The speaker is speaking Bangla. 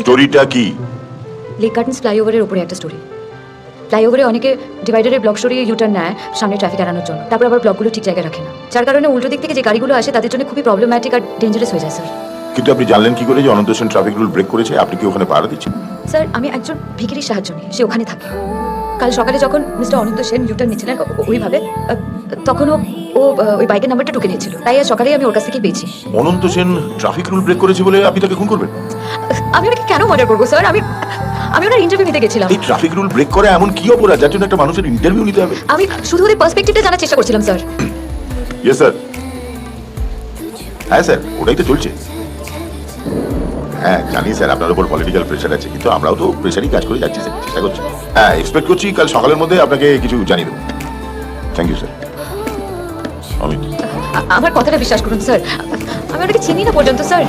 স্টোরিটা কি? লেক গার্ডেন্স ফ্লাইওভারের উপরে একটা স্টোরি ফ্লাইওভারে অনেকে ডিভাইডারের ব্লক সরিয়ে ইউটার্ন নেয় সামনে ট্রাফিক এড়ানোর জন্য। তারপর আবার ব্লকগুলো ঠিক জায়গায় রাখে না। যার কারণে উল্টো দিক থেকে যে গাড়িগুলো আসে তাদের জন্য খুবই প্রবলেম্যাটিক আর ডেঞ্জারাস হয়ে যায় স্যার কিন্তু আপনি জানলেন কি করে যে Ananta Sen traffic rule break করেছে? আপনি কি ওখানে পাহারা দিচ্ছেন? স্যার আমি একজন ভিখিরির সাহায্য নিই। সে ওখানে থাকে। কাল সকালে যখন মিস্টার অনন্ত সেন ইউটার্ন নিচ্ছিলেন ওইভাবে আহ, তখন ও ওই বাইকের নাম্বারটা টুকে নিয়েছিল। তাই আজ সকালেই আমি ওর কাছ থেকে পেয়েছি। Ananta Sen traffic rule break করেছে বলে আপনি তাকে খুন করবেন? আমি ওনাকে কেন মর্ডার করব স্যার আমি আমি ওনার ইন্টারভিউ নিতে গেছিলাম। এই ট্রাফিক রুল ব্রেক করে এমন কি অপরাধ? যার জন্য একটা মানুষের ইন্টারভিউ নিতে হবে। আমি শুধু ওদের পার্সপেক্টিভটা জানার চেষ্টা করছিলাম স্যার ইয়েস স্যার হ্যাঁ স্যার ওটাই তো চলছে। হ্যাঁ জানি স্যার আপনার উপর পলিটিক্যাল প্রেশার আছে কিন্তু আমরাও তো প্রেশারই কাজ করে যাচ্ছি স্যার চেষ্টা করছি। হ্যাঁ এক্সপেক্ট করছি কাল সকালের মধ্যে আপনাকে কিছু জানিয়ে দেবো। থ্যাংক ইউ স্যার আমার কথাটা বিশ্বাস করুন স্যার। আমি ওনাকে চিনি না পর্যন্ত স্যার।